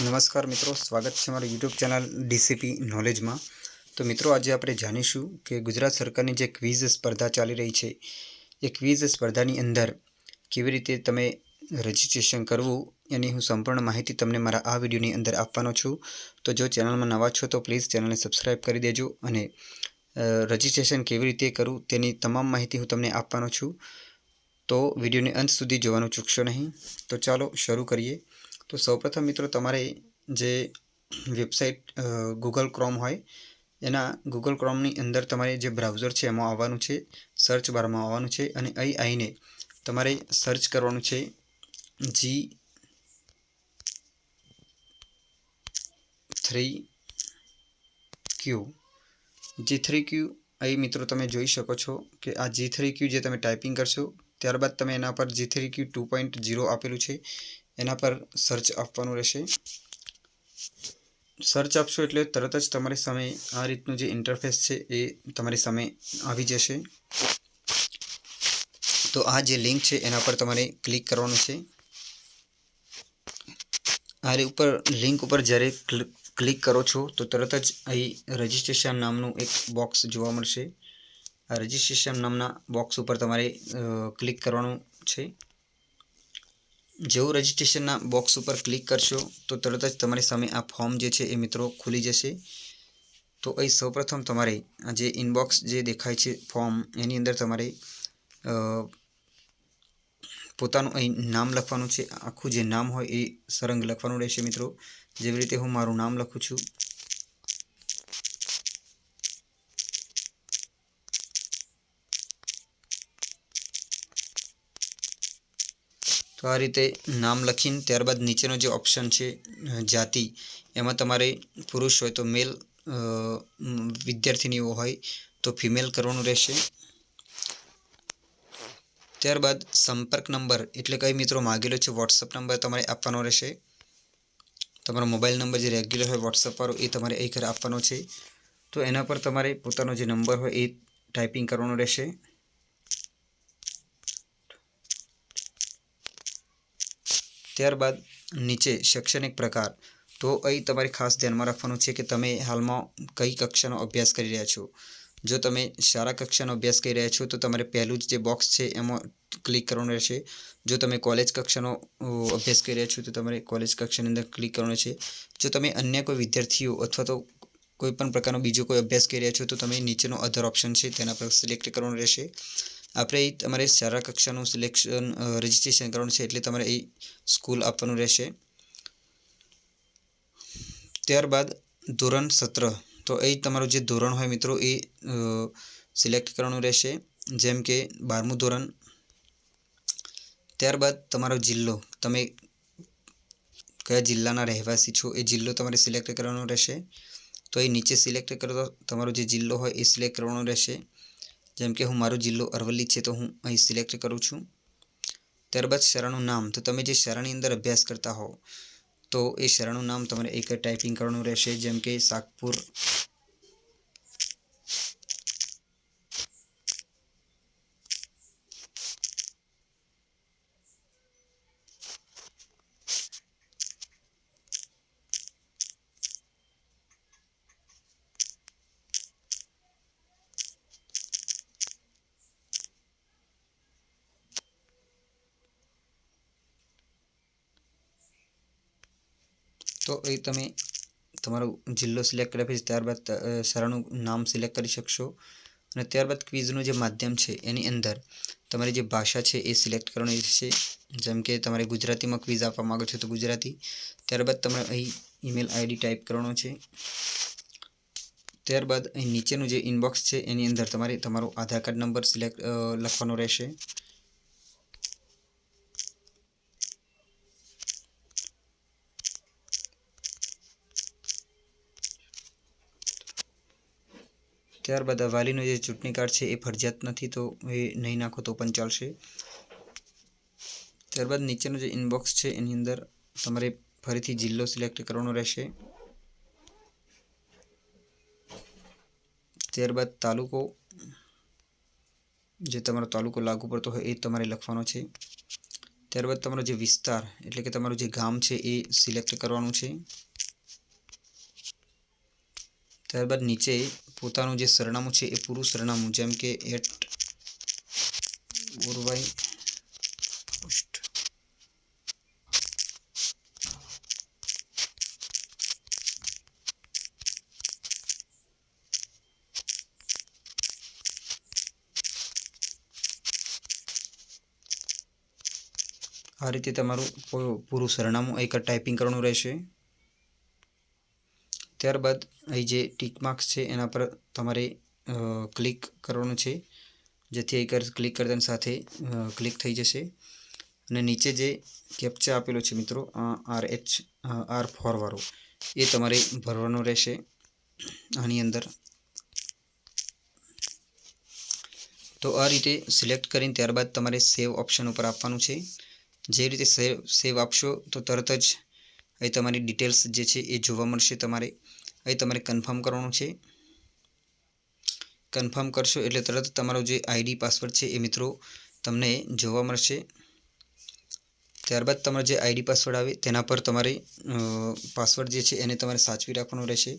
નમસ્કાર મિત્રો, સ્વાગત છે મારું યુટ્યુબ ચેનલ ડીસીપી નોલેજમાં. તો મિત્રો, આજે આપણે જાણીશું કે ગુજરાત સરકારની જે ક્વિઝ સ્પર્ધા ચાલી રહી છે, એ ક્વિઝ સ્પર્ધાની અંદર કેવી રીતે તમે રજિસ્ટ્રેશન કરવું, એની હું સંપૂર્ણ માહિતી તમને મારા આ વિડીયોની અંદર આપવાનો છું. તો જો ચેનલમાં નવા છો તો પ્લીઝ ચેનલને સબસ્ક્રાઈબ કરી દેજો અને રજિસ્ટ્રેશન કેવી રીતે કરવું તેની તમામ માહિતી હું તમને આપવાનો છું. તો વિડીયોને અંત સુધી જોવાનું ચૂકશો નહીં. તો ચાલો શરૂ કરીએ. તો સૌપ્રથમ મિત્રો તમારે જે વેબસાઇટ ગૂગલ ક્રોમ હોય, એના ગૂગલ ક્રોમની અંદર તમારે જે બ્રાઉઝર છે એમાં આવવાનું છે, સર્ચ બારમાં આવવાનું છે અને અહીં આવીને તમારે સર્ચ કરવાનું છે G three Q G three Q અહીં મિત્રો તમે જોઈ શકો છો કે આ જી થ્રી ક્યુ જે તમે ટાઈપિંગ કરશો, ત્યારબાદ તમે એના પર G three Q two point zero આપેલું છે. એના પર સર્ચ આપવાનું રહેશે. સર્ચ આપશો એટલે તરત જ તમારી સામે આ રીતનું જે ઇન્ટરફેસ છે એ તમારી સામે આવી જશે. તો આ જે લિંક છે એના પર તમારે ક્લિક કરવાનું છે. આ ઉપર લિંક ઉપર જ્યારે ક્લિક કરો છો તો તરત જ અહીં રજિસ્ટ્રેશન નામનું એક બોક્સ જોવા મળશે. આ રજિસ્ટ્રેશન નામના બોક્સ ઉપર તમારે ક્લિક કરવાનું છે. જેવું રજિસ્ટ્રેશનના બોક્સ ઉપર ક્લિક કરશો, તો તરત જ તમારી સામે આ ફોર્મ જે છે એ મિત્રો ખુલી જશે. તો અહીં સૌપ્રથમ તમારે આ જે ઇનબોક્સ જે દેખાય છે ફોર્મ એની અંદર તમારે પોતાનું અહીં નામ લખવાનું છે. આખું જે નામ હોય એ સરંગ લખવાનું રહેશે મિત્રો. જેવી રીતે હું મારું નામ લખું છું. તો આ રીતે નામ લખીને ત્યારબાદ નીચેનો જે ઓપ્શન છે જાતિ, એમાં તમારે પુરુષ હોય તો મેલ વિદ્યાર્થીનીઓ હોય તો ફિમેલ કરવાનું રહેશે. ત્યારબાદ સંપર્ક નંબર, એટલે કઈ મિત્રો માગેલો છે વોટ્સઅપ નંબર તમારે આપવાનો રહેશે. તમારો મોબાઈલ નંબર જે રેગ્યુલર હોય વોટ્સઅપવાળો એ તમારે એ ઘરે આપવાનો છે. તો એના પર તમારે પોતાનો જે નંબર હોય એ ટાઈપિંગ કરવાનો રહેશે. ત્યારબાદ નીચે શૈક્ષણિક પ્રકાર. તો અહીં તમારે ખાસ ધ્યાનમાં રાખવાનું છે કે તમે હાલમાં કઈ કક્ષાનો અભ્યાસ કરી રહ્યા છો. જો તમે શાળા કક્ષાનો અભ્યાસ કરી રહ્યા છો, તો તમારે પહેલું જ જે બોક્સ છે, એમાં ક્લિક કરવાનું રહેશે. જો તમે કોલેજ કક્ષાનો અભ્યાસ કરી રહ્યા છો, તો તમારે કોલેજ કક્ષાની અંદર ક્લિક કરવાનું છે જો તમે અન્ય કોઈ વિદ્યાર્થીઓ અથવા તો કોઈ પણ પ્રકારનો બીજો કોઈ અભ્યાસ કરી રહ્યા છો, તો તમે નીચેનો અધર ઓપ્શન છે, તેના પર સિલેક્ટ કરવાનું રહેશે. આપણે તમારે શાળા કક્ષાનું સિલેક્શન રજિસ્ટ્રેશન કરવાનું છે એટલે તમારે એ સ્કૂલ આપવાનું રહેશે. ત્યારબાદ ધોરણ સત્ર. તો એ તમારું જે ધોરણ હોય મિત્રો એ સિલેક્ટ કરવાનું રહેશે. જેમ કે બારમું ધોરણ. ત્યારબાદ તમારો જિલ્લો. તમે કયા જિલ્લાના રહેવાસી છો એ જિલ્લો તમારે સિલેક્ટ કરવાનો રહેશે. તો એ નીચે સિલેક્ટ કરો તમારો જે જિલ્લો હોય એ સિલેક્ટ કરવાનો રહેશે. જેમ કે હું મારો જિલ્લો અરવલ્લી છે, તો હું અહીં સિલેક્ટ કરું છું. ત્યારબાદ શાળાનું નામ. તો તમે જે શાળાની અંદર અભ્યાસ કરતા હો તો એ શાળાનું નામ તમારે એક ટાઈપિંગ કરવાનું રહેશે. જેમ કે સાગપુર તો એ તમે તમારો જિલ્લો સિલેક્ટ કર્યા પછી ત્યારબાદ શાળાનું નામ સિલેક્ટ કરી શકશો. અને ત્યારબાદ ક્વિઝનું જે માધ્યમ છે એની અંદર તમારી જે ભાષા છે એ સિલેક્ટ કરવાની છે જેમ કે તમારે ગુજરાતીમાં ક્વિઝ આપવા માગો છો તો ગુજરાતી. ત્યારબાદ તમારે અહીં ઈમેલ આઈડી ટાઈપ કરવાનો છે. ત્યારબાદ અહીં નીચેનું જે ઇનબોક્સ છે એની અંદર તમારે તમારો આધાર કાર્ડ નંબર સિલેક્ટ લખવાનો રહેશે. ત્યારબાદ વાલીનો જે ચૂંટણી કાર્ડ છે એ ફરજિયાત નથી, તો એ નહીં નાખો તો પણ ચાલશે. ત્યારબાદ નીચેનો જે ઇનબોક્સ છે, એની અંદર તમારે ફરીથી જિલ્લો સિલેક્ટ કરવાનો રહેશે. ત્યારબાદ તાલુકો, જે તમારો તાલુકો લાગુ પડતો હોય એ તમારે લખવાનો છે. ત્યારબાદ તમારો જે વિસ્તાર, એટલે કે તમારું જે ગામ છે એ સિલેક્ટ કરવાનું છે. ત્યારબાદ નીચે પોતાનું જે સરનામું છે એ પૂરું સરનામું, જેમ કે એટ પોસ્ટ આ રીતે તમારું પૂરું સરનામું એક ટાઈપિંગ કરવાનું રહેશે. ત્યારબાદ અહીં જે ટીક માર્ક્સ છે, એના પર તમારે ક્લિક કરવાનું છે. જેથી એક ક્લિક કરતાની સાથે ક્લિક થઈ જશે. અને નીચે જે કેપ્ચા આપેલો છે મિત્રો આર એચ આર ફોરવાળો એ તમારે ભરવાનો રહેશે. આની અંદર. તો આ રીતે સિલેક્ટ કરીને ત્યારબાદ તમારે સેવ ઓપ્શન ઉપર આપવાનું છે. જે રીતે સેવ સેવ આપશો, તો તરત જ અહીં તમારી ડિટેલ્સ જે છે એ જોવા મળશે તમારે. અહીં તમારે કન્ફર્મ કરવાનું છે. કન્ફર્મ કરશો એટલે તરત તમારો જે આઈડી પાસવર્ડ છે એ મિત્રો તમને જોવા મળશે. ત્યારબાદ તમારો જે આઈડી પાસવર્ડ આવે તેના પર તમારે પાસવર્ડ જે છે એને તમારે સાચવી રાખવાનો રહેશે.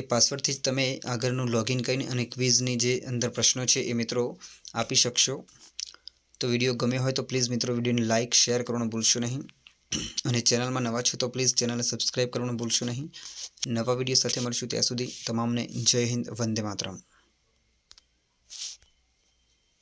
એ પાસવર્ડથી જ તમે આગળનું લોગિન કરીને અને ક્વિઝની જે અંદર પ્રશ્નો છે એ મિત્રો આપી શકશો. તો વીડિયો ગમ્યો હોય તો પ્લીઝ મિત્રો વિડીયોને લાઇક શેર કરવાનું ભૂલશો નહીં. અને ચેનલમાં નવા છો તો પ્લીઝ ચેનલને સબસ્ક્રાઈબ કરવાનું ભૂલશો નહીં. નવા વીડિયો સાથે મળશું ત્યાં સુધી તમામને જય હિન્દ, વંદે માતરમ.